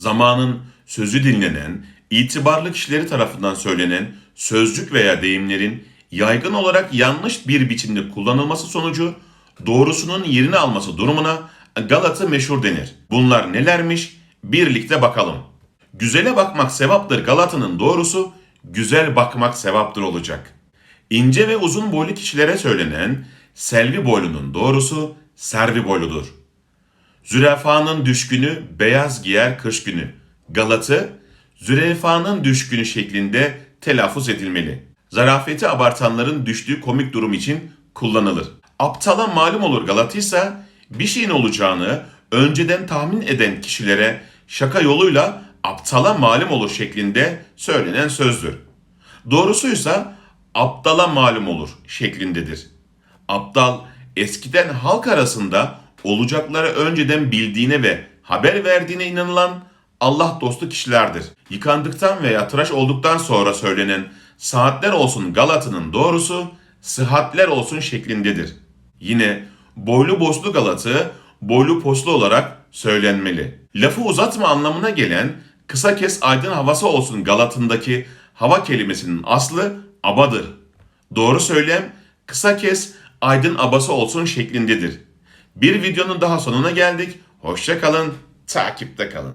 Zamanın sözü dinlenen, itibarlı kişileri tarafından söylenen sözcük veya deyimlerin yaygın olarak yanlış bir biçimde kullanılması sonucu doğrusunun yerini alması durumuna Galatı meşhur denir. Bunlar nelermiş? Birlikte bakalım. Güzele bakmak sevaptır Galatı'nın doğrusu, güzel bakmak sevaptır olacak. İnce ve uzun boylu kişilere söylenen selvi boylunun doğrusu servi boyludur. Zürafanın düşkünü beyaz giyer kış günü. Galatı, zürafanın düşkünü şeklinde telaffuz edilmeli. Zarafeti abartanların düştüğü komik durum için kullanılır. Aptala malum olur Galatı ise bir şeyin olacağını önceden tahmin eden kişilere şaka yoluyla aptala malum olur şeklinde söylenen sözdür. Doğrusuysa aptala malum olur şeklindedir. Aptal eskiden halk arasında olacakları önceden bildiğine ve haber verdiğine inanılan Allah dostu kişilerdir. Yıkandıktan veya tıraş olduktan sonra söylenen saatler olsun Galat'ının doğrusu sıhhatler olsun şeklindedir. Yine boylu boslu Galatı boylu poslu olarak söylenmeli. Lafı uzatma anlamına gelen kısa kes aydın havası olsun Galat'ındaki hava kelimesinin aslı abadır. Doğru söylem kısa kes aydın abası olsun şeklindedir. Bir videonun daha sonuna geldik. Hoşça kalın, takipte kalın.